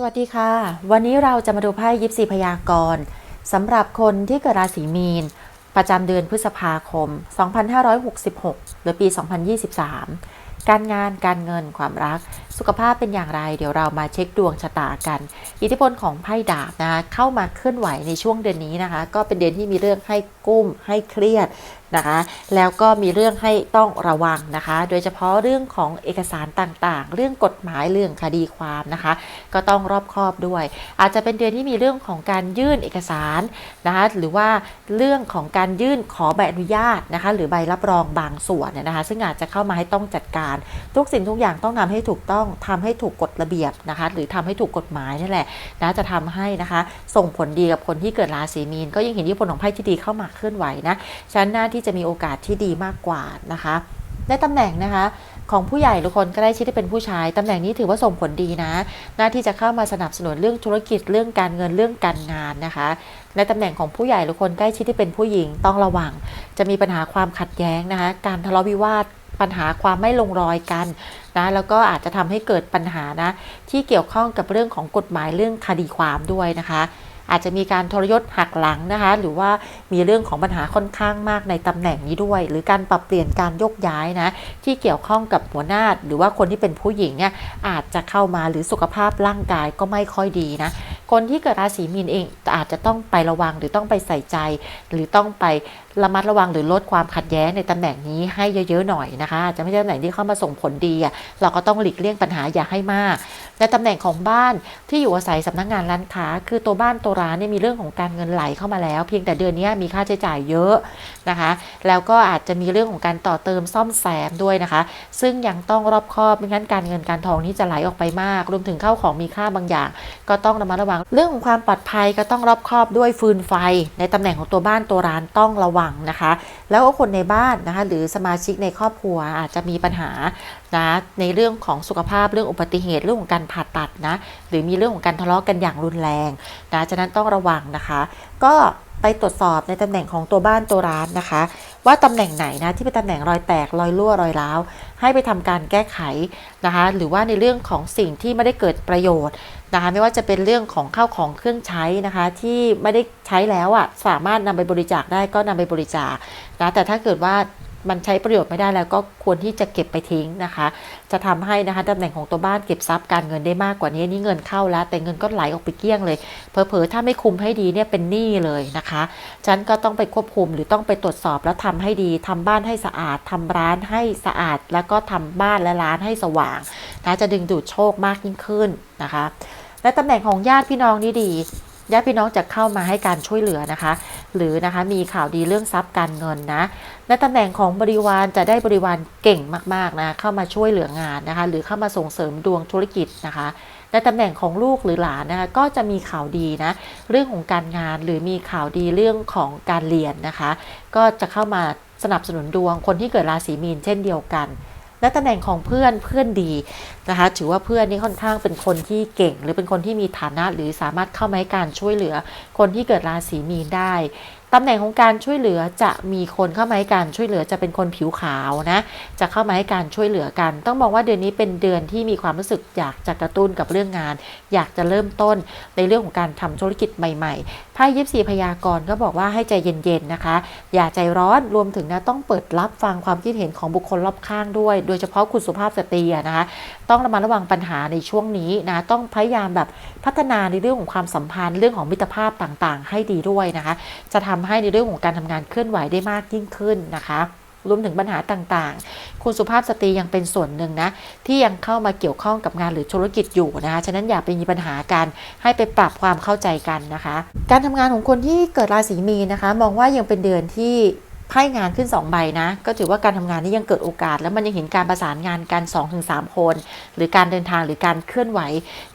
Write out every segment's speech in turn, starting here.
สวัสดีค่ะ วันนี้เราจะมาดูไพ่ยิปซีพยากรณ์สำหรับคนที่เกิดราศีมีน ประจำเดือนพฤษภาคม 2566 หรือปี 2023 การงานการเงินความรัก สุขภาพเป็นอย่างไร เดี๋ยวเรามาเช็คดวงชะตากัน อิทธิพลของไพ่ดาบนะคะเข้ามาเคลื่อนไหวในช่วงเดือนนี้นะคะ ก็เป็นเดือนที่มีเรื่องให้กุ้มให้เครียดนะคะ แล้วก็มีเรื่องให้ต้องระวังนะคะ โดยเฉพาะเรื่องของเอกสารต่างๆ เรื่องกฎหมายเรื่องคดีความนะคะ ก็ต้องรอบคอบด้วย อาจจะเป็นเดือนที่มีเรื่องของการยื่นเอกสารนะคะ หรือว่าเรื่องของการยื่นขอใบอนุญาตนะคะ หรือใบรับรองบางส่วนเนี่ยนะคะ ซึ่งอาจจะเข้ามาให้ต้องจัดการ ทุกสิ่งทุกอย่างต้องทำให้ถูกต้องทำให้ถูกกฎระเบียบนะคะ หรือทำให้ถูกกฎหมายนี่แหละนะจะทำให้นะคะ ส่งผลดีกับคนที่เกิดราศีมีน ก็ยังเห็นทธิพลของไพ่ที่ดีเข้ามาเคลื่อนไหวนะฉะนันหน้าที่จะมีโอกาสที่ดีมากกว่านะคะในตำแหน่งนะคะของผู้ใหญ่หรือคนใกล้ชิดที่เป็นผู้ชายตำแหน่งนี้ถือว่าส่งผลดีนะ หน้าที่จะเข้ามาสนับสนุนเรื่องธุรกิจเรื่องการเงินเรื่องการงานนะคะในตำแหน่งของผู้ใหญ่หรือคนใกล้ชิดที่เป็นผู้หญิงต้องระวัง จะมีปัญหาความขัดแย้งนะคะการทะเลาะวิวาท ปัญหาความไม่ลงรอยกันนะแล้วก็อาจจะทำให้เกิดปัญหานะที่เกี่ยวข้องกับเรื่องของกฎหมายเรื่องคดีความด้วยนะคะอาจจะมีการทรยศหักหลังนะคะ หรือว่ามีเรื่องของปัญหาค่อนข้างมากในตำแหน่งนี้ด้วย หรือการปรับเปลี่ยนการยกย้ายนะ ที่เกี่ยวข้องกับหัวหน้า หรือว่าคนที่เป็นผู้หญิงเนี่ยอาจจะเข้ามาหรือสุขภาพร่างกายก็ไม่ค่อยดีนะ คนที่เกิดราศีมีนเองอาจจะต้องไประวังหรือต้องไปใส่ใจ หรือต้องไประมัดระวังหรือลดความขัดแย้งในตำแหน่งนี้ให้เยอะๆหน่อยนะคะจะไม่ใช่ตำแหน่งที่เข้ามาส่งผลดีอะเราก็ต้องหลีกเลี่ยงปัญหาอย่าให้มากในตำแหน่งของบ้านที่อยู่อาศัยสำนักงานร้านค้า คือตัวบ้านตัวร้านเนี่ยมีเรื่องของการเงินไหลเข้ามาแล้ว เพียงแต่เดือนนี้มีค่าใช้จ่ายเยอะนะคะ แล้วก็อาจจะมีเรื่องของการต่อเติมซ่อมแซมด้วยนะคะ ซึ่งยังต้องรอบคอบไม่งั้นการเงินการทองนี่จะไหลออกไปมาก รวมถึงเข้าของมีค่าบางอย่าง ก็ต้องระมัดระวังเรื่องของความปลอดภัยก็ต้องรอบคอบด้วยฟืนไฟ ในตำแหน่งของตัวบ้านตัวร้านต้องระวังนะคะ แล้วก็คนในบ้านนะคะ หรือสมาชิกในครอบครัวอาจจะมีปัญหา นะในเรื่องของสุขภาพเรื่องอุบัติเหตุเรื่องของการผ่าตัดนะหรือมีเรื่องของการทะเลาะกันอย่างรุนแรงนะฉะนั้นต้องระวังนะคะ ก็ไปตรวจสอบในตำแหน่งของตัวบ้านตัวร้านนะคะ ว่าตำแหน่งไหนนะที่เป็นตำแหน่งรอยแตกรอยรั่วรอยร้าวให้ไปทำการแก้ไขนะคะหรือว่าในเรื่องของสิ่งที่ไม่ได้เกิดประโยชน์นะคะไม่ว่าจะเป็นเรื่องของข้าวของเครื่องใช้นะคะ ที่ไม่ได้ใช้แล้วอะ่ะสามารถนำไปบริจาคได้ก็นำไปบริจาคนะแต่ถ้าเกิดว่า มันใช้ประโยชน์ไม่ได้แล้วก็ควรที่จะเก็บไปทิ้งนะคะ จะทำให้นะคะตำแหน่งของตัวบ้านเก็บทรัพย์การเงินได้มากกว่านี้นี่เงินเข้าแล้ว แต่เงินก็ไหลออกไปเกลี้ยงเลยเผลอๆถ้าไม่คุมให้ดีเนี่ยเป็นหนี้เลยนะคะฉันก็ต้องไปควบคุมหรือต้องไปตรวจสอบแล้วทำให้ดีทำบ้านให้สะอาดทำร้านให้สะอาด แล้วก็ทำบ้านและร้านให้สว่างนะจะดึงดูดโชคมากยิ่งขึ้นนะคะ และตำแหน่งของญาติพี่น้องนี่ดี ญาติพี่น้องจะเข้ามาให้การช่วยเหลือนะคะ หรือนะคะมีข่าวดีเรื่องทรัพย์การเงินนะในตำแหน่งของบริวารจะได้บริวารเก่งมากๆนะเข้ามาช่วยเหลืองานนะคะ หรือเข้ามาส่งเสริมดวงธุรกิจนะคะในตำแหน่งของลูกหรือหลานนะคะก็จะมีข่าวดีนะเรื่องของการงานหรือมีข่าวดีเรื่องของการเรียนนะคะ ก็จะเข้ามาสนับสนุนดวงคนที่เกิดราศีมีนเช่นเดียวกัน และตำแหน่งของเพื่อนเพื่อนดีนะคะถือว่าเพื่อนนี่ค่อนข้างเป็นคนที่เก่ง หรือเป็นคนที่มีฐานะหรือสามารถเข้ามาให้การช่วยเหลือคนที่เกิดราศีมีนได้ ตำแหน่งของการช่วยเหลือจะมีคนเข้ามาให้การช่วยเหลือจะเป็นคนผิวขาวนะ จะเข้ามาให้การช่วยเหลือกัน ต้องบอกว่าเดือนนี้เป็นเดือนที่มีความรู้สึกอยากจะกระตุ้นกับเรื่องงาน อยากจะเริ่มต้นในเรื่องของการทำธุรกิจใหม่ๆไพ่ยิปซีพยากรณ์ก็บอกว่าให้ใจเย็นๆนะคะ อย่าใจร้อนรวมถึงนะต้องเปิดรับฟังความคิดเห็นของบุคคลรอบข้างด้วย โดยเฉพาะคุณสุภาพสตรีนะคะ ต้องระมัดระวังปัญหาในช่วงนี้นะต้องพยายามแบบพัฒนาในเรื่องของความสัมพันธ์เรื่องของมิตรภาพต่างๆ ให้ดีด้วยนะคะ จะทำให้ในเรื่องของการทำงานเคลื่อนไหวได้มากยิ่งขึ้นนะคะรวมถึงปัญหาต่างๆ คุณสุภาพสตรียังเป็นส่วนหนึ่งนะ ที่ยังเข้ามาเกี่ยวข้องกับงานหรือธุรกิจอยู่นะคะ ฉะนั้นอย่าไปมีปัญหากัน ให้ไปปรับความเข้าใจกันนะคะ การทำงานของคนที่เกิดราศีมีนนะคะ มองว่ายังเป็นเดือนที่ไพ่งานขึ้น 2 ใบนะ ก็ถือว่าการทำงานนี้ยังเกิดโอกาส แล้วมันยังเห็นการประสานงานกัน2-3 คน หรือการเดินทางหรือการเคลื่อนไหว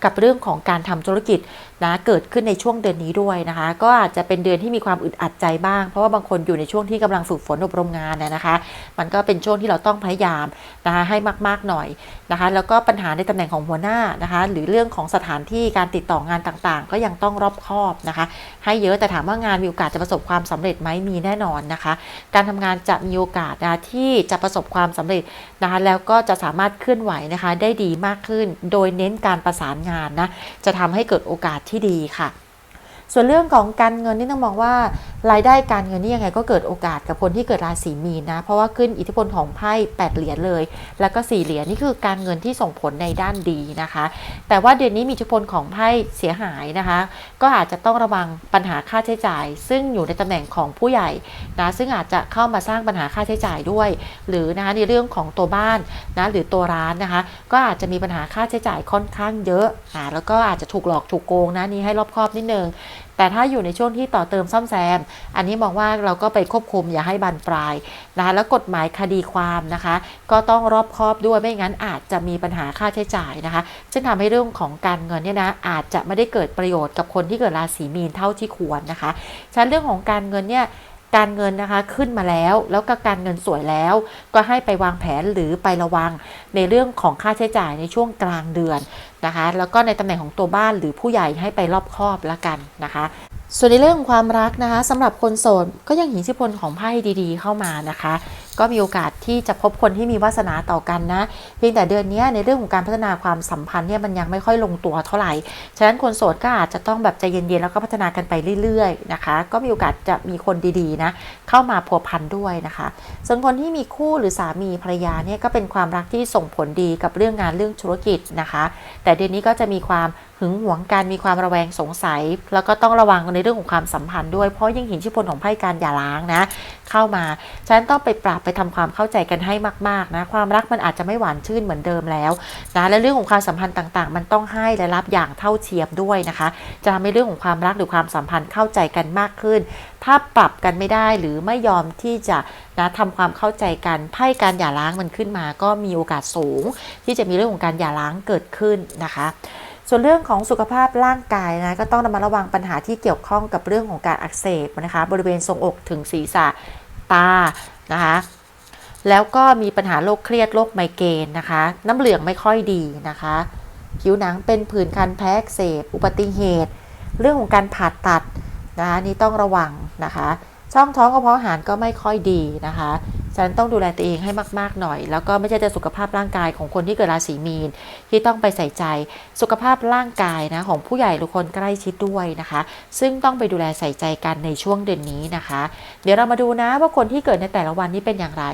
กับเรื่องของการทำธุรกิจ นะเกิดขึ้นในช่วงเดือนนี้ด้วยนะคะ ก็อาจจะเป็นเดือนที่มีความอึดอัดใจบ้าง เพราะว่าบางคนอยู่ในช่วงที่กำลังฝึกฝนอบรมงานนะนะคะ มันก็เป็นช่วงที่เราต้องพยายามนะคะให้มากๆหน่อยนะคะ แล้วก็ปัญหาในตำแหน่งของหัวหน้านะคะ หรือเรื่องของสถานที่การติดต่องานต่างๆ ก็ยังต้องรอบคอบนะคะ ให้เยอะแต่ถามว่างานมีโอกาสจะประสบความสำเร็จไหมมีแน่นอนนะคะ การทำงานจะมีโอกาสนะที่จะประสบความสำเร็จนะคะ แล้วก็จะสามารถเคลื่อนไหวนะคะ ได้ดีมากขึ้น โดยเน้นการประสานงานนะ จะทำให้เกิดโอกาสที่ที่ดีค่ะ ส่วนเรื่องของการเงินนี่ต้องมองว่ารายได้การเงินนี่ยังไงก็เกิดโอกาสกับคนที่เกิดราศีมีนนะ เพราะว่าขึ้นอิทธิพลของไพ่8เหรียญเลย แล้วก็4เหรียญนี่คือการเงินที่ส่งผลในด้านดีนะคะ แต่ว่าเดือนนี้มีอิทธิพลของไพ่เสียหายนะคะ ก็อาจจะต้องระวังปัญหาค่าใช้จ่าย ซึ่งอยู่ในตำแหน่งของผู้ใหญ่นะซึ่งอาจจะเข้ามาสร้างปัญหาค่าใช้จ่ายด้วย หรือนะคะในเรื่องของตัวบ้านนะหรือตัวร้านนะคะ ก็อาจจะมีปัญหาค่าใช้จ่ายค่อนข้างเยอะอ่าแล้วก็อาจจะถูกหลอกถูกโกงนะนี่ให้รอบคอบนิดนึง แต่ถ้าอยู่ในช่วงที่ต่อเติมซ่อมแซม อันนี้มองว่าเราก็ไปควบคุมอย่าให้บานปลายนะคะแล้วกฎหมายคดีความนะคะ ก็ต้องรอบคอบด้วยไม่งั้นอาจจะมีปัญหาค่าใช้จ่ายนะคะซึ่งทำให้เรื่องของการเงินเนี่ยนะอาจจะไม่ได้เกิดประโยชน์กับคนที่เกิดราศีมีนเท่าที่ควรนะคะฉะนั้นเรื่องของการเงินเนี่ยการเงินนะคะขึ้นมาแล้ว แล้วก็การเงินสวยแล้ว ก็ให้ไปวางแผนหรือไประวังในเรื่องของค่าใช้จ่ายในช่วงกลางเดือน นะคะ แล้วก็ในตำแหน่งของตัวบ้านหรือผู้ใหญ่ให้ไปรอบครอบละกันนะคะส่วนในเรื่องของความรักนะคะสำหรับคนโสดก็ยังเห็นอิทธิพลของไพ่ดี ๆ เข้ามานะคะ ก็มีโอกาสที่จะพบคนที่มีวาสนาต่อกันนะเพียงแต่เดือนนี้ในเรื่องของการพัฒนาความสัมพันธ์เนี่ยมันยังไม่ค่อยลงตัวเท่าไหร่ ฉะนั้นคนโสดก็อาจจะต้องแบบใจเย็นๆแล้วก็พัฒนากันไปเรื่อยๆนะคะ ก็มีโอกาสจะมีคนดีๆนะเข้ามาพัวพันด้วยนะคะ ส่วนคนที่มีคู่หรือสามีภรรยาเนี่ยก็เป็นความรักที่ส่งผลดีกับเรื่องงานเรื่องธุรกิจนะคะ แต่เดือนนี้ก็จะมีความึงหวงกันมีความระแวงสงสัย แล้วก็ต้องระวังในเรื่องของความสัมพันธ์ด้วยเพราะยังเห็นชิพลของไพ่การหย่าร้างนะ เข้ามาฉะนั้นต้องไปปรับไปทำความเข้าใจกันให้มากๆนะความรักมันอาจจะไม่หวานชื่นเหมือนเดิมแล้วนะและเรื่องของความสัมพันธ์ต่างๆ มันต้องให้และรับอย่างเท่าเทียมด้วยนะคะ จะทำให้เรื่องของความรักหรือความสัมพันธ์เข้าใจกันมากขึ้น ถ้าปรับกันไม่ได้หรือไม่ยอมที่จะนะทำความเข้าใจกันไพ่การหย่าร้างมันขึ้นมา ก็มีโอกาสสูง ที่จะมีเรื่องของการหย่าร้างเกิดขึ้นนะคะ ส่วนเรื่องของสุขภาพร่างกายนะก็ต้องระมัดระวังปัญหาที่เกี่ยวข้องกับเรื่องของการอักเสบนะคะ บริเวณทรงอกถึงศีรษะตานะคะแล้วก็มีปัญหาโรคเครียดโรคไมเกรนนะคะ น้ำเหลืองไม่ค่อยดีนะคะ ผิวหนังเป็นผื่นคันแพ้กเสบอุบัติเหตุ เรื่องของการผ่าตัดนะคะนี่ต้องระวังนะคะ ช่องท้องกระเพาะอาหารก็ไม่ค่อยดีนะคะ ฉะนั้นต้องดูแลตัวเองให้มาก ๆ หน่อย แล้วก็ไม่ใช่แต่สุขภาพร่างกายของคนที่เกิดราศีมีน ที่ต้องไปใส่ใจสุขภาพร่างกายนะของผู้ใหญ่หรือคนใกล้ชิดด้วยนะคะ ซึ่งต้องไปดูแลใส่ใจกันในช่วงเดือนนี้นะคะ เดี๋ยวเรามาดูนะว่าคนที่เกิดในแต่ละวันนี้เป็นอย่างไร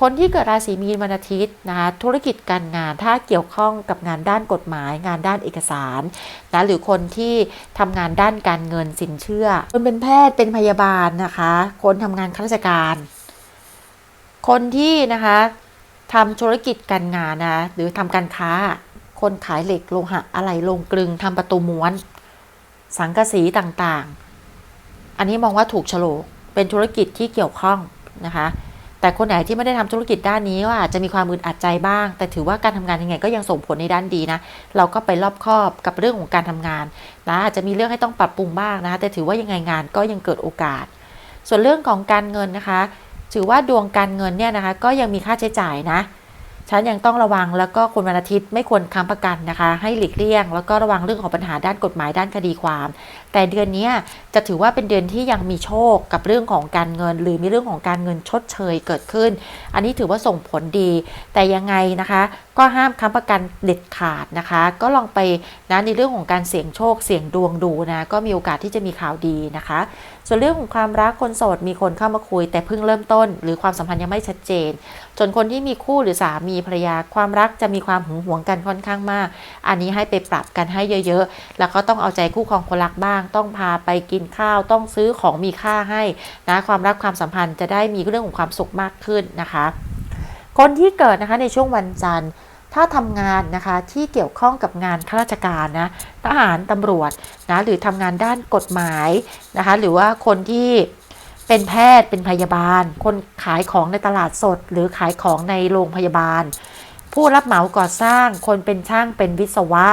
คนที่เกิดราศีมีนวันอาทิตย์นะคะธุรกิจการงานถ้าเกี่ยวข้องกับงานด้านกฎหมาย งานด้านเอกสารนะหรือคนที่ทำงานด้านการเงินสินเชื่อคนเป็นแพทย์เป็นพยาบาลนะคะ คนทำงานข้าราชการ คนที่นะคะทำธุรกิจการงานนะหรือทำการค้า คนขายเหล็กโลหะอะไรลงกลึงทำประตูม้วน สังกะสีต่างๆ อันนี้มองว่าถูกโฉลกเป็นธุรกิจที่เกี่ยวข้องนะคะ แต่คนไหนที่ไม่ได้ทำธุรกิจด้านนี้ก็อาจจะมีความอึดอัดใจบ้าง แต่ถือว่าการทำงานยังไงก็ยังส่งผลในด้านดีนะ เราก็ไปรอบคอบกับเรื่องของการทำงานนะอาจจะมีเรื่องให้ต้องปรับปรุงบ้างนะคะแต่ถือว่ายังไงงานก็ยังเกิดโอกาส ส่วนเรื่องของการเงินนะคะ ถือว่าดวงการเงินเนี่ยนะคะ ก็ยังมีค่าใช้จ่ายนะ ฉันยังต้องระวังแล้วก็คนวันอาทิตย์ไม่ควรค้ำประกันนะคะ ให้หลีกเลี่ยง แล้วก็ระวังเรื่องของปัญหาด้านกฎหมายด้านคดีความแต่เดือนนี้จะถือว่าเป็นเดือนที่ยังมีโชคกับเรื่องของการเงิน หรือมีเรื่องของการเงินชดเชยเกิดขึ้น อันนี้ถือว่าส่งผลดี แต่ยังไงนะคะ ก็ห้ามค้ำประกันเด็ดขาดนะคะ ก็ลองไปนะในเรื่องของการเสี่ยงโชคเสี่ยงดวงดูนะก็มีโอกาสที่จะมีข่าวดีนะคะ ส่วนเรื่องของความรักคนโสดมีคนเข้ามาคุย แต่เพิ่งเริ่มต้น หรือความสัมพันธ์ยังไม่ชัดเจนส่วนคนที่มีคู่หรือสามีภรรยาความรักจะมีความหึงหวงกันค่อนข้างมาก อันนี้ให้ไปปรับกันให้เยอะ ๆ แล้วก็ต้องเอาใจคู่ครองคนรักบ้างางต้องพาไปกินข้าวต้องซื้อของมีค่าให้นะความรักความสัมพันธ์จะได้มีเรื่องของความสุขมากขึ้นนะคะ คนที่เกิดนะคะในช่วงวันจันทร์ถ้าทำงานนะคะที่เกี่ยวข้องกับงานข้าราชการนะทหารตำรวจนะหรือทำงานด้านกฎหมายนะคะหรือว่าคนที่เป็นแพทย์เป็นพยาบาล คนขายของในตลาดสด หรือขายของในโรงพยาบาล ผู้รับเหมาก่อสร้างคนเป็นช่างเป็นวิศวะ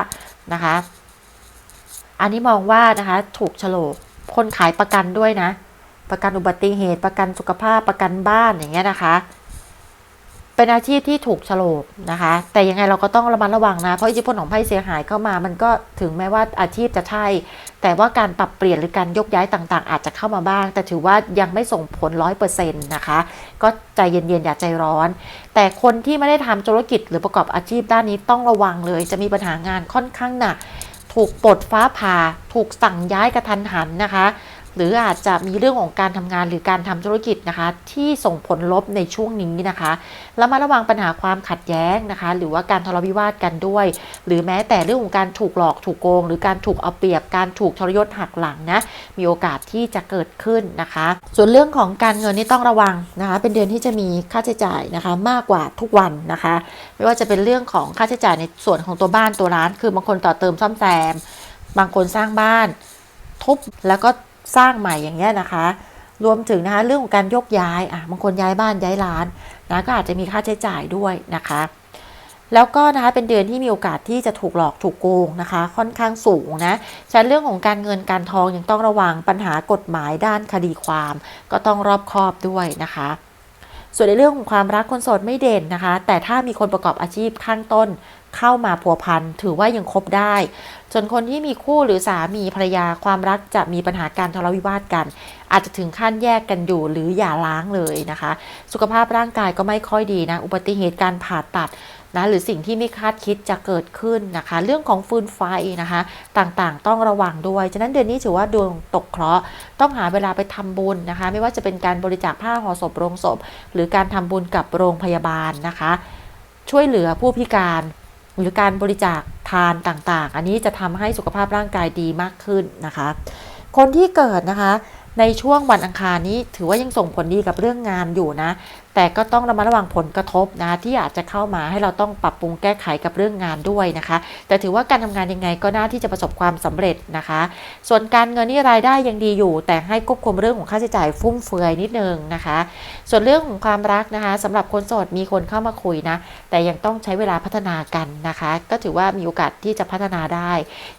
นะคะ อันนี้มองว่านะคะถูกโฉลกคนขายประกันด้วยนะ ประกันอุบัติเหตุประกันสุขภาพประกันบ้านอย่างเงี้ยนะคะ เป็นอาชีพที่ถูกโฉลกนะคะ แต่ยังไงเราก็ต้องระมัดระวังนะ เพราะอิทธิพลของไพ่เสียหายเข้ามา มันก็ถึงแม้ว่าอาชีพจะใช่ แต่ว่าการปรับเปลี่ยนหรือการยกย้ายต่างๆ อาจจะเข้ามาบ้าง แต่ถือว่ายังไม่ส่งผลร้อยเปอร์เซ็นต์นะคะ ก็ใจเย็นๆอย่าใจร้อน แต่คนที่ไม่ได้ทำธุรกิจหรือประกอบอาชีพด้านนี้ต้องระวังเลย จะมีปัญหางานค่อนข้างหนัก ถูกปลดฟ้าผ่า ถูกสั่งย้ายกระทันหันนะคะ หรืออาจจะมีเรื่องของการทำงานหรือการทำธุรกิจนะคะ ที่ส่งผลลบในช่วงนี้นะคะแล้วมาระวังปัญหาความขัดแย้งนะคะ หรือว่าการทะเลาะวิวาทกันด้วย หรือแม้แต่เรื่องของการถูกหลอกถูกโกง หรือการถูกเอาเปรียบการถูกทรยศหักหลังนะมีโอกาสที่จะเกิดขึ้นนะคะ ส่วนเรื่องของการเงินนี่ต้องระวังนะคะ เป็นเดือนที่จะมีค่าใช้จ่ายนะคะมากกว่าทุกวันนะคะ ไม่ว่าจะเป็นเรื่องของค่าใช้จ่ายในส่วนของตัวบ้านตัวร้าน คือบางคนต่อเติมซ่อมแซม บางคนสร้างบ้าน ทุบแล้วก็ สร้างใหม่อย่างเงี้ยนะคะ รวมถึงนะคะเรื่องของการยกย้ายอะบางคนย้ายบ้านย้ายร้านนะก็อาจจะมีค่าใช้จ่ายด้วยนะคะ แล้วก็นะคะเป็นเดือนที่มีโอกาสที่จะถูกหลอกถูกโกงนะคะ ค่อนข้างสูงนะฉะนั้นเรื่องของการเงินการทองยังต้องระวังปัญหากฎหมายด้านคดีความ ก็ต้องรอบคอบด้วยนะคะส่วนในเรื่องของความรักคนโสดไม่เด่นนะคะ แต่ถ้ามีคนประกอบอาชีพข้างต้นเข้ามาพัวพันถือว่ายังคบได้ ส่วนคนที่มีคู่หรือสามีภรรยาความรักจะมีปัญหาการทะเลาะวิวาทกัน อาจจะถึงขั้นแยกกันอยู่หรืออย่าล้างเลยนะคะ สุขภาพร่างกายก็ไม่ค่อยดีนะ อุบัติเหตุการผ่าตัดนะหรือสิ่งที่ไม่คาดคิดจะเกิดขึ้นนะคะ เรื่องของฟืนไฟนะคะ ต่างๆ ต้องระวังด้วย ฉะนั้นเดือนนี้ถือว่าดวงตกเคราะห์ต้องหาเวลาไปทำบุญนะคะ ไม่ว่าจะเป็นการบริจาคผ้าห่อศพโรงศพ หรือการทำบุญกับโรงพยาบาลนะคะ ช่วยเหลือผู้พิการ หรือการบริจาคทานต่างๆ อันนี้จะทำให้สุขภาพร่างกายดีมากขึ้นนะคะ คนที่เกิดนะคะในช่วงวันอังคารนี้ถือว่ายังส่งผลดีกับเรื่องงานอยู่นะ แต่ก็ต้องระมัดระวังผลกระทบนะที่อาจจะเข้ามาให้เราต้องปรับปรุงแก้ไขกับเรื่องงานด้วยนะคะ แต่ถือว่าการทำงานยังไงก็น่าที่จะประสบความสำเร็จนะคะ ส่วนการเงินนี่รายได้ยังดีอยู่ แต่ให้ควบคุมเรื่องของค่าใช้จ่ายฟุ่มเฟือยนิดนึงนะคะ ส่วนเรื่องของความรักนะคะสำหรับคนโสดมีคนเข้ามาคุยนะ แต่ยังต้องใช้เวลาพัฒนากันนะคะ ก็ถือว่ามีโอกาสที่จะพัฒนาได้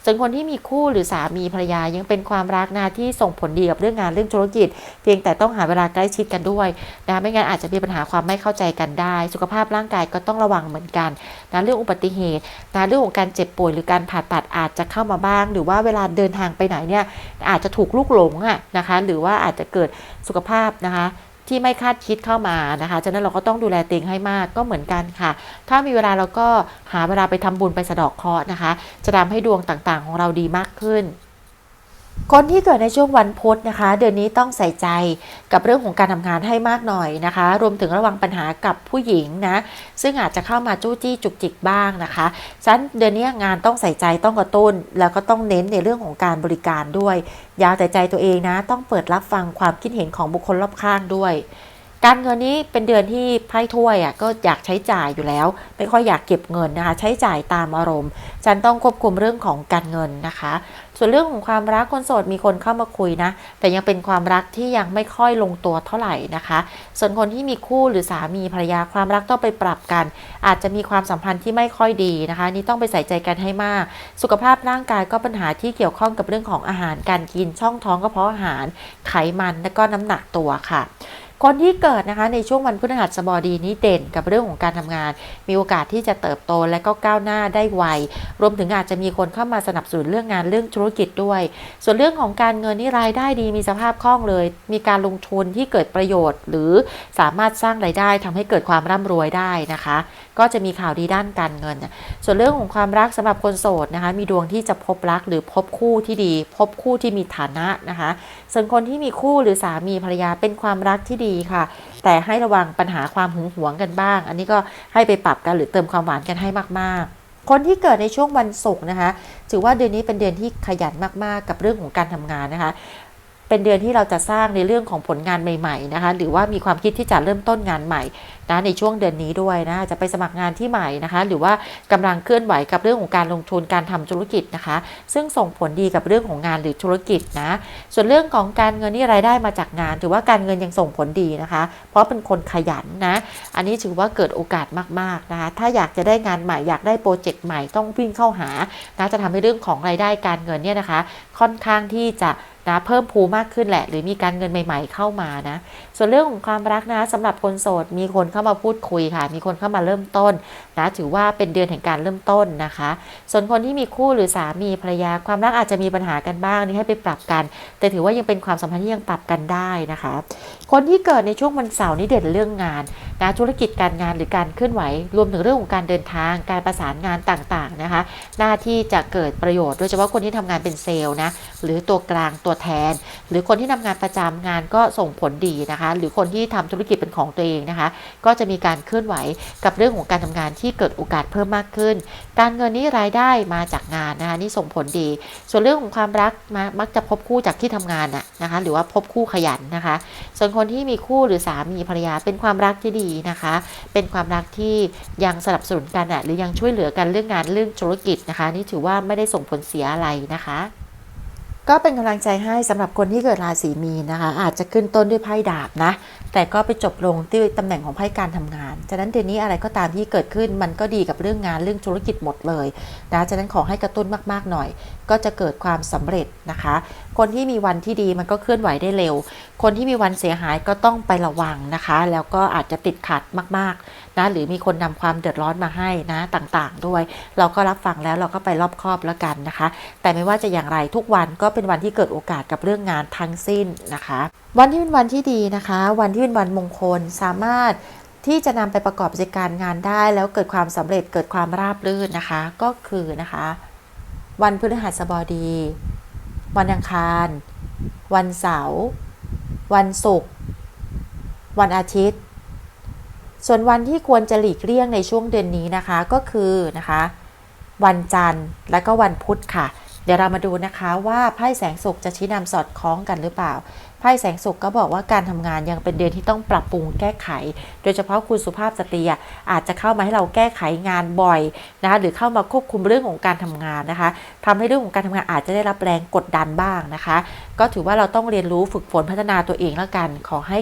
ส่วนคนที่มีคู่หรือสามีภรรยายังเป็นความรักนะที่ส่งผลดีกับเรื่องงานเรื่องธุรกิจ เพียงแต่ต้องหาเวลาใกล้ชิดกันด้วยนะไม่งั้นอาจจะมีปัญหาความไม่เข้าใจกันได้ สุขภาพร่างกายก็ต้องระวังเหมือนกันนะเรื่องอุบัติเหตุนะเรื่องของการเจ็บป่วยหรือการผ่าตัดอาจจะเข้ามาบ้าง หรือว่าเวลาเดินทางไปไหนเนี่ยอาจจะถูกลูกหลงอะนะคะหรือว่าอาจจะเกิดสุขภาพนะคะที่ไม่คาดคิดเข้ามานะคะฉะนั้นเราก็ต้องดูแลเตียงให้มากก็เหมือนกันค่ะ ถ้ามีเวลาเราก็หาเวลาไปทำบุญไปสะดอกเคราะห์นะคะ จะทำให้ดวงต่างๆ ของเราดีมากขึ้น คนที่เกิดในช่วงวันพุธนะคะ เดือนนี้ต้องใส่ใจกับเรื่องของการทำงานให้มากหน่อยนะคะ รวมถึงระวังปัญหากับผู้หญิงนะ ซึ่งอาจจะเข้ามาจู้จี้จุกจิกบ้างนะคะฉะนั้นเดือนนี้งานต้องใส่ใจต้องกระตุ้น แล้วก็ต้องเน้นในเรื่องของการบริการด้วย ยาวแต่ใจตัวเองนะ ต้องเปิดรับฟังความคิดเห็นของบุคคลรอบข้างด้วย การเงินนี้เป็นเดือนที่ไพ่ถ้วยอะก็อยากใช้จ่ายอยู่แล้ว ไม่ค่อยอยากเก็บเงินนะคะ ใช้จ่ายตามอารมณ์ ฉันต้องควบคุมเรื่องของการเงินนะคะ ส่วนเรื่องของความรักคนโสดมีคนเข้ามาคุยนะ แต่ยังเป็นความรักที่ยังไม่ค่อยลงตัวเท่าไหร่นะคะ ส่วนคนที่มีคู่หรือสามีภรรยาความรักต้องไปปรับกัน อาจจะมีความสัมพันธ์ที่ไม่ค่อยดีนะคะ นี่ต้องไปใส่ใจกันให้มาก สุขภาพร่างกายก็ปัญหาที่เกี่ยวข้องกับเรื่องของอาหารการกินช่องท้องกระเพาะอาหาร ไขมันและก็น้ำหนักตัวค่ะ คนที่เกิดนะคะในช่วงวันพฤหัสบดีนี้เด่นกับเรื่องของการทำงาน มีโอกาสที่จะเติบโตและก็ก้าวหน้าได้ไว รวมถึงอาจจะมีคนเข้ามาสนับสนุนเรื่องงานเรื่องธุรกิจด้วย ส่วนเรื่องของการเงินนี่รายได้ดีมีสภาพคล่องเลย มีการลงทุนที่เกิดประโยชน์ หรือสามารถสร้างรายได้ทำให้เกิดความร่ำรวยได้นะคะ ก็จะมีข่าวดีด้านการเงิน ส่วนเรื่องของความรักสำหรับคนโสดนะคะ มีดวงที่จะพบรักหรือพบคู่ที่ดี พบคู่ที่มีฐานะนะคะ ส่วนคนที่มีคู่หรือสามีภรรยาเป็นความรักที่ดีค่ะ แต่ให้ระวังปัญหาความหึงหวงกันบ้าง อันนี้ก็ให้ไปปรับกันหรือเติมความหวานกันให้มากๆคนที่เกิดในช่วงวันศุกร์นะคะ ถือว่าเดือนนี้เป็นเดือนที่ขยันมากๆ กับเรื่องของการทำงานนะคะ เป็นเดือนที่เราจะสร้างในเรื่องของผลงานใหม่ๆนะคะหรือว่ามีความคิดที่จะเริ่มต้นงานใหม่นะในช่วงเดือนนี้ด้วยนะจะไปสมัครงานที่ใหม่นะคะ หรือว่ากำลังเคลื่อนไหวกับเรื่องของการลงทุนการทำธุรกิจนะคะ ซึ่งส่งผลดีกับเรื่องของงานหรือธุรกิจนะส่วนเรื่องของการเงินนี่รายได้มาจากงาน ถือว่าการเงินยังส่งผลดีนะคะ เพราะเป็นคนขยันนะ อันนี้ถือว่าเกิดโอกาสมากๆนะคะถ้าอยากจะได้งานใหม่อยากได้โปรเจกต์ใหม่ต้องวิ่งเข้าหานะจะทำให้เรื่องของรายได้การเงินเนี่ยนะคะ ค่อนข้างที่จะ นะเพิ่มภูมากขึ้นแหละ หรือมีการเงินใหม่ ๆ เข้ามานะ ส่วนเรื่องของความรักนะสำหรับคนโสด มีคนเข้ามาพูดคุยค่ะ มีคนเข้ามาเริ่มต้นนะถือว่าเป็นเดือนแห่งการเริ่มต้นนะคะ ส่วนคนที่มีคู่หรือสามีภรรยาความรักอาจจะมีปัญหากันบ้างนี่ให้ไปปรับกัน แต่ถือว่ายังเป็นความสัมพันธ์ที่ยังปรับกันได้นะคะ คนที่เกิดในช่วงวันเสาร์นี่เด่นเรื่องงานนะธุรกิจการงานหรือการเคลื่อนไหว รวมถึงเรื่องของการเดินทาง การประสานงานต่างๆนะคะ หน้าที่จะเกิดประโยชน์โดยเฉพาะคนที่ทำงานเป็นเซลล์นะหรือตัวกลางตัวแทน หรือคนที่ทำงานประจำงานก็ส่งผลดีนะคะหรือคนที่ทำธุรกิจเป็นของตัวเองนะคะ ก็จะมีการเคลื่อนไหวกับเรื่องของการทำงานที่เกิดโอกาสเพิ่มมากขึ้น การเงินนี้รายได้มาจากงานนะคะนี่ส่งผลดี ส่วนเรื่องของความรักมามักจะพบคู่จากที่ทำงานนะนะคะ หรือว่าพบคู่ขยันนะคะ ส่วนคนที่มีคู่หรือสามีภรรยาเป็นความรักที่ดีนะคะ เป็นความรักที่ยังสนับสนุนกันอะหรือยังช่วยเหลือกันเรื่องงานเรื่องธุรกิจนะคะ นี่ถือว่าไม่ได้ส่งผลเสียอะไรนะคะ ก็เป็นกำลังใจให้สำหรับคนที่เกิดราศีมีนนะคะ อาจจะขึ้นต้นด้วยไพ่ดาบนะ แต่ก็ไปจบลงที่ตำแหน่งของไพ่การทำงาน ฉะนั้นเดือนนี้อะไรก็ตามที่เกิดขึ้นมันก็ดีกับเรื่องงานเรื่องธุรกิจหมดเลยนะฉะนั้นขอให้กระตุ้นมากๆหน่อย ก็จะเกิดความสำเร็จนะคะ คนที่มีวันที่ดีมันก็เคลื่อนไหวได้เร็ว คนที่มีวันเสียหายก็ต้องไประวังนะคะ แล้วก็อาจจะติดขัดมากๆนะหรือมีคนนำความเดือดร้อนมาให้นะต่างๆ ด้วย เราก็รับฟังแล้วเราก็ไปรอบคอบแล้วกันนะคะ แต่ไม่ว่าจะอย่างไรทุกวันก็เป็นวันที่เกิดโอกาสกับเรื่องงานทั้งสิ้นนะคะ วันที่เป็นวันที่ดีนะคะ วันที่เป็นวันมงคลสามารถที่จะนำไปประกอบกิจการงานได้ แล้วเกิดความสำเร็จเกิดความราบรื่นนะคะก็คือนะคะ วันพฤหัสบดี วันอังคาร วันเสาร์ วันศุกร์ วันอาทิตย์ ส่วนวันที่ควรจะหลีกเลี่ยงในช่วงเดือนนี้นะคะก็คือนะคะ วันจันทร์และก็วันพุธค่ะ เดี๋ยวเรามาดูนะคะว่าไพ่แสงสุขจะชี้นำสอดคล้องกันหรือเปล่า ไพ่แสงสุขก็บอกว่าการทำงานยังเป็นเดือนที่ต้องปรับปรุงแก้ไข โดยเฉพาะคุณสุภาพสตรีอาจจะเข้ามาให้เราแก้ไขงานบ่อยนะคะหรือเข้ามาควบคุมเรื่องของการทำงานนะคะทำให้เรื่องของการทำงานอาจจะได้รับแรงกดดันบ้างนะคะ ก็ถือว่าเราต้องเรียนรู้ฝึกฝนพัฒนาตัวเองแล้วกัน ขอให้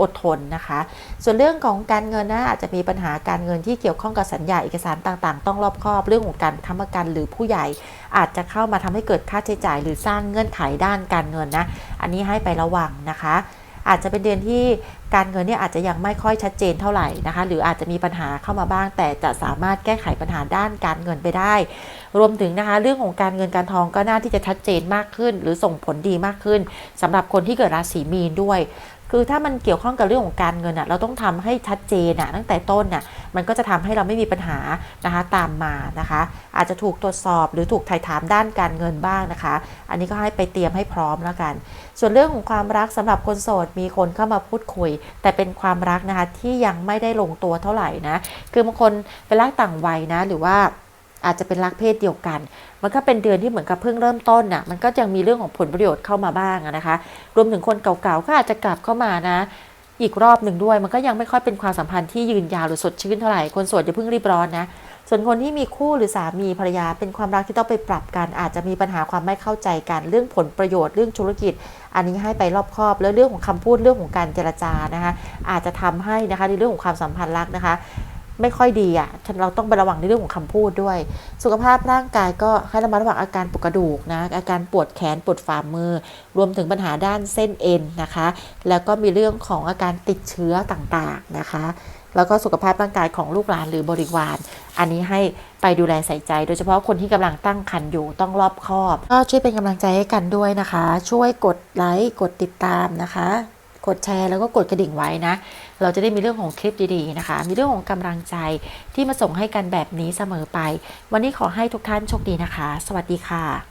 อดทนนะคะ ส่วนเรื่องของการเงินนะอาจจะมีปัญหาการเงินที่เกี่ยวข้องกับสัญญาเอกสารต่างๆ ต้องรอบคอบเรื่องของการค้ำประกันหรือผู้ใหญ่ อาจจะเข้ามาทำให้เกิดค่าใช้จ่าย หรือสร้างเงื่อนไขด้านการเงินนะ อันนี้ให้ไประวังนะคะ อาจจะเป็นเดือนที่การเงินเนี่ยอาจจะยังไม่ค่อยชัดเจนเท่าไหร่นะคะ หรืออาจจะมีปัญหาเข้ามาบ้าง แต่จะสามารถแก้ไขปัญหาด้านการเงินไปได้ รวมถึงนะคะ เรื่องของการเงินการทองก็น่าที่จะชัดเจนมากขึ้น หรือส่งผลดีมากขึ้นสำหรับคนที่เกิดราศีมีนด้วย คือถ้ามันเกี่ยวข้องกับเรื่องของการเงินอะเราต้องทำให้ชัดเจนอะตั้งแต่ต้นน่ะมันก็จะทำให้เราไม่มีปัญหานะคะตามมานะคะ อาจจะถูกตรวจสอบหรือถูกไถ่ถามด้านการเงินบ้างนะคะ อันนี้ก็ให้ไปเตรียมให้พร้อมแล้วกัน ส่วนเรื่องของความรักสำหรับคนโสดมีคนเข้ามาพูดคุย แต่เป็นความรักนะคะที่ยังไม่ได้ลงตัวเท่าไหร่นะคือบางคนเป็นรักต่างวัยนะหรือว่า อาจจะเป็นรักเพศเดียวกัน มันก็เป็นเดือนที่เหมือนกับเพิ่งเริ่มต้นน่ะ มันก็ยังมีเรื่องของผลประโยชน์เข้ามาบ้างนะคะ รวมถึงคนเก่าๆก็อาจจะกลับเข้ามานะ อีกรอบหนึ่งด้วย มันก็ยังไม่ค่อยเป็นความสัมพันธ์ที่ยืนยาวหรือสดชื่นเท่าไหร่ คนโสดอย่าเพิ่งรีบร้อนนะ ส่วนคนที่มีคู่หรือสามีภรรยาเป็นความรักที่ต้องไปปรับกัน อาจจะมีปัญหาความไม่เข้าใจกัน เรื่องผลประโยชน์เรื่องธุรกิจ อันนี้ให้ไปรอบคอบ แล้วเรื่องของคำพูดเรื่องของการเจรจานะคะ อาจจะทำให้นะคะในเรื่องของความสัมพันธ์รักนะคะ ไม่ค่อยดีอะเราต้องไประวังในเรื่องของคำพูดด้วย สุขภาพร่างกายก็ให้ระมัดระวังอาการปวดกระดูกนะ อาการปวดแขนปวดฝ่ามือ รวมถึงปัญหาด้านเส้นเอ็นนะคะ แล้วก็มีเรื่องของอาการติดเชื้อต่างๆนะคะ แล้วก็สุขภาพร่างกายของลูกหลานหรือบริวาร อันนี้ให้ไปดูแลใส่ใจ โดยเฉพาะคนที่กำลังตั้งครรภ์อยู่ต้องรอบคอบ ก็ช่วยเป็นกำลังใจให้กันด้วยนะคะ ช่วยกดไลค์กดติดตามนะคะ กดแชร์แล้วก็กดกระดิ่งไว้นะ เราจะได้มีเรื่องของคลิปดีๆนะคะ มีเรื่องของกำลังใจที่มาส่งให้กันแบบนี้เสมอไป วันนี้ขอให้ทุกท่านโชคดีนะคะ สวัสดีค่ะ